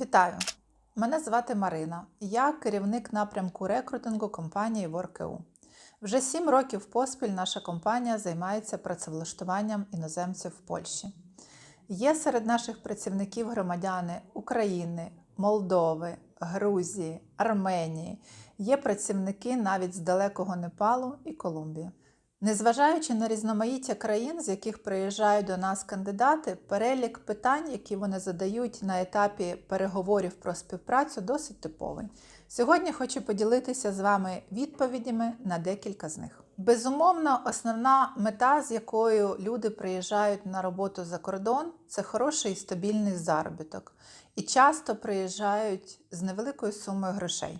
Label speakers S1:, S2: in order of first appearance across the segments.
S1: Вітаю! Мене звати Марина. Я керівник напрямку рекрутингу компанії WorkEU. Вже сім років поспіль наша компанія займається працевлаштуванням іноземців в Польщі. Є серед наших працівників громадяни України, Молдови, Грузії, Арменії. Є працівники навіть з далекого Непалу і Колумбії. Незважаючи на різноманіття країн, з яких приїжджають до нас кандидати, перелік питань, які вони задають на етапі переговорів про співпрацю, досить типовий. Сьогодні хочу поділитися з вами відповідями на декілька з них. Безумовно, основна мета, з якою люди приїжджають на роботу за кордон, це хороший і стабільний заробіток. І часто приїжджають з невеликою сумою грошей.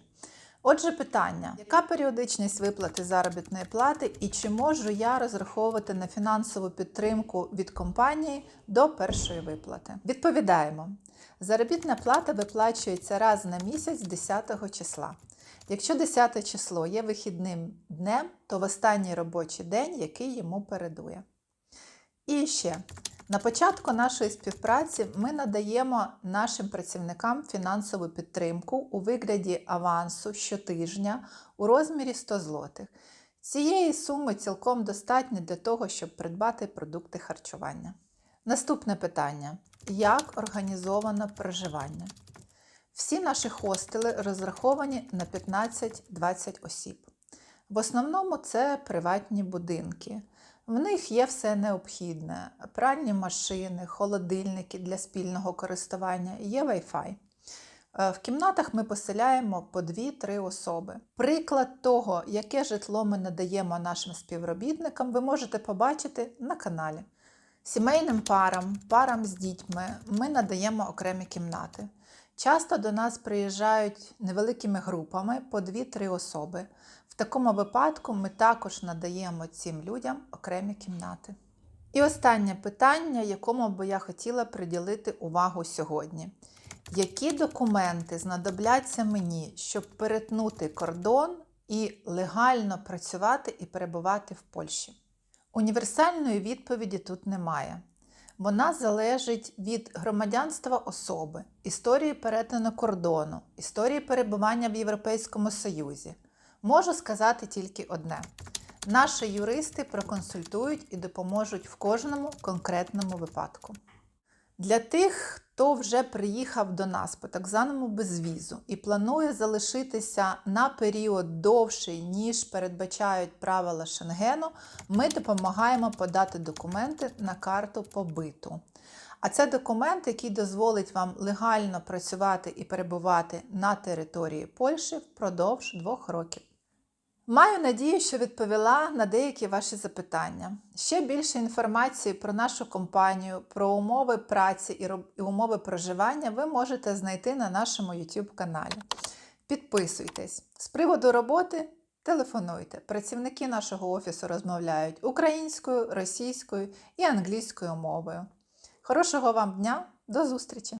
S1: Отже, питання: яка періодичність виплати заробітної плати і чи можу я розраховувати на фінансову підтримку від компанії до першої виплати? Відповідаємо: заробітна плата виплачується раз на місяць 10 числа. Якщо 10 число є вихідним днем, то в останній робочий день, який йому передує. І ще на початку нашої співпраці ми надаємо нашим працівникам фінансову підтримку у вигляді авансу щотижня у розмірі 100 злотих. Цієї суми цілком достатньо для того, щоб придбати продукти харчування. Наступне питання: як організовано проживання? Всі наші хостели розраховані на 15-20 осіб. В основному це приватні будинки. В них є все необхідне: пральні машини, холодильники для спільного користування, є Wi-Fi. Е, В кімнатах ми поселяємо по 2-3 особи. Приклад того, яке житло ми надаємо нашим співробітникам, ви можете побачити на каналі. Сімейним парам, парам з дітьми ми надаємо окремі кімнати. Часто до нас приїжджають невеликими групами по 2-3 особи. В такому випадку ми також надаємо цим людям окремі кімнати. І останнє питання, якому би я хотіла приділити увагу сьогодні. Які документи знадобляться мені, щоб перетнути кордон і легально працювати і перебувати в Польщі? Універсальної відповіді тут немає. Вона залежить від громадянства особи, історії перетину кордону, історії перебування в Європейському Союзі. Можу сказати тільки одне: наші юристи проконсультують і допоможуть в кожному конкретному випадку. Для тих, хто вже приїхав до нас по так званому безвізу і планує залишитися на період довший, ніж передбачають правила Шенгену, ми допомагаємо подати документи на карту побиту. А це документ, який дозволить вам легально працювати і перебувати на території Польщі впродовж двох років. Маю надію, що відповіла на деякі ваші запитання. Ще більше інформації про нашу компанію, про умови праці і умови проживання ви можете знайти на нашому YouTube каналі. Підписуйтесь. З приводу роботи телефонуйте. Працівники нашого офісу розмовляють українською, російською і англійською мовою. Хорошого вам дня, до зустрічі!